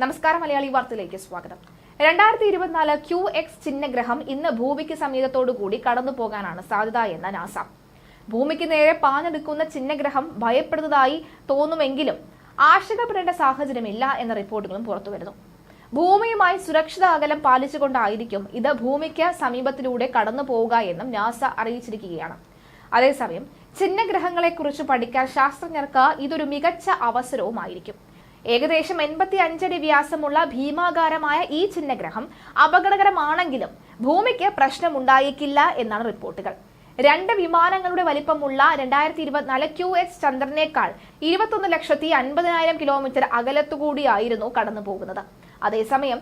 നമസ്കാരം മലയാളി വാർത്തയിലേക്ക് സ്വാഗതം. രണ്ടായിരത്തി ഇരുപത്തിനാല് ക്യു എക്സ് ചിഹ്നഗ്രഹം ഇന്ന് ഭൂമിക്ക് സമീപത്തോടു കൂടി കടന്നു പോകാനാണ് സാധ്യത എന്ന നാസ. ഭൂമിക്ക് നേരെ പാഞ്ഞെടുക്കുന്ന ചിഹ്നഗ്രഹം ഭയപ്പെടുന്നതായി തോന്നുമെങ്കിലും ആശങ്കപ്പെടേണ്ട സാഹചര്യമില്ല എന്ന റിപ്പോർട്ടുകളും പുറത്തുവരുന്നു. ഭൂമിയുമായി സുരക്ഷിത അകലം പാലിച്ചുകൊണ്ടായിരിക്കും ഇത് ഭൂമിക്ക് സമീപത്തിലൂടെ കടന്നു പോവുക എന്നും നാസ അറിയിച്ചിരിക്കുകയാണ്. അതേസമയം ചിഹ്നഗ്രഹങ്ങളെക്കുറിച്ച് പഠിക്കാൻ ശാസ്ത്രജ്ഞർക്ക് ഇതൊരു മികച്ച അവസരവുമായിരിക്കും. ഏകദേശം എൺപത്തി അഞ്ചടി വ്യാസമുള്ള ഭീമാകാരമായ ഈ ചിഹ്നഗ്രഹം അപകടകരമാണെങ്കിലും ഭൂമിക്ക് പ്രശ്നമുണ്ടായേക്കില്ല എന്നാണ് റിപ്പോർട്ടുകൾ. രണ്ട് വിമാനങ്ങളുടെ വലിപ്പമുള്ള രണ്ടായിരത്തി ഇരുപത്തിനാല് ക്യു എക്സ് ചന്ദ്രനേക്കാൾ ഇരുപത്തൊന്ന് ലക്ഷത്തി അൻപതിനായിരം കിലോമീറ്റർ അകലത്തുകൂടിയായിരുന്നു കടന്നു പോകുന്നത് അതേസമയം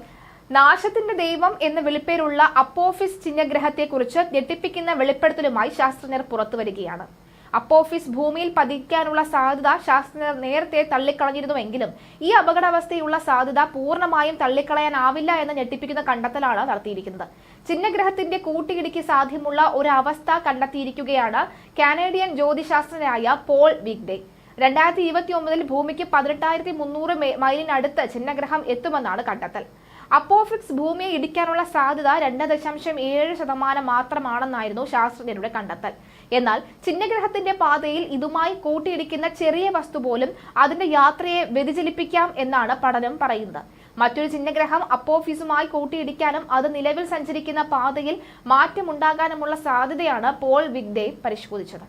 നാശത്തിന്റെ ദൈവം എന്ന വിളിപ്പേരുള്ള അപ്പോഫിസ് ചിഹ്നഗ്രഹത്തെക്കുറിച്ച് ഞെട്ടിപ്പിക്കുന്ന വെളിപ്പെടുത്തലുമായി ശാസ്ത്രജ്ഞർ പുറത്തുവരികയാണ്. അപ്പോഫിസ് ഭൂമിയിൽ പതിക്കാനുള്ള സാധ്യത ശാസ്ത്രജ്ഞർ നേരത്തെ തള്ളിക്കളഞ്ഞിരുന്നുവെങ്കിലും ഈ അപകടാവസ്ഥയുള്ള സാധ്യത പൂർണമായും തള്ളിക്കളയാനാവില്ല എന്ന് ഞെട്ടിപ്പിക്കുന്ന കണ്ടെത്തലാണ് നടത്തിയിരിക്കുന്നത്. ചിഹ്നഗ്രഹത്തിന്റെ കൂട്ടിയിടിക്ക് സാധ്യമുള്ള ഒരു അവസ്ഥ കണ്ടെത്തിയിരിക്കുകയാണ് കാനേഡിയൻ ജ്യോതിശാസ്ത്രജ്ഞനായ പോൾ വിഗ്ഡെ. രണ്ടായിരത്തി ഇരുപത്തി ഒമ്പതിൽ ഭൂമിക്ക് പതിനെട്ടായിരത്തി മുന്നൂറ് മൈലിനടുത്ത് ചിഹ്നഗ്രഹം എത്തുമെന്നാണ് കണ്ടെത്തൽ. അപ്പോഫിക്സ് ഭൂമിയെ ഇടിക്കാനുള്ള സാധ്യത രണ്ട് ദശാംശം ഏഴ് ശതമാനം മാത്രമാണെന്നായിരുന്നു ശാസ്ത്രജ്ഞരുടെ കണ്ടെത്തൽ. എന്നാൽ ചിഹ്നഗ്രഹത്തിന്റെ പാതയിൽ ഇതുമായി കൂട്ടിയിടിക്കുന്ന ചെറിയ വസ്തു പോലും അതിന്റെ യാത്രയെ വ്യതിചലിപ്പിക്കാം എന്നാണ് പഠനം പറയുന്നത്. മറ്റൊരു ചിഹ്നഗ്രഹം അപ്പോഫീസുമായി കൂട്ടിയിടിക്കാനും അത് നിലവിൽ സഞ്ചരിക്കുന്ന പാതയിൽ മാറ്റമുണ്ടാകാനുമുള്ള സാധ്യതയാണ് പോൾ വിഗ്ഡേ പരിശോധിച്ചത്.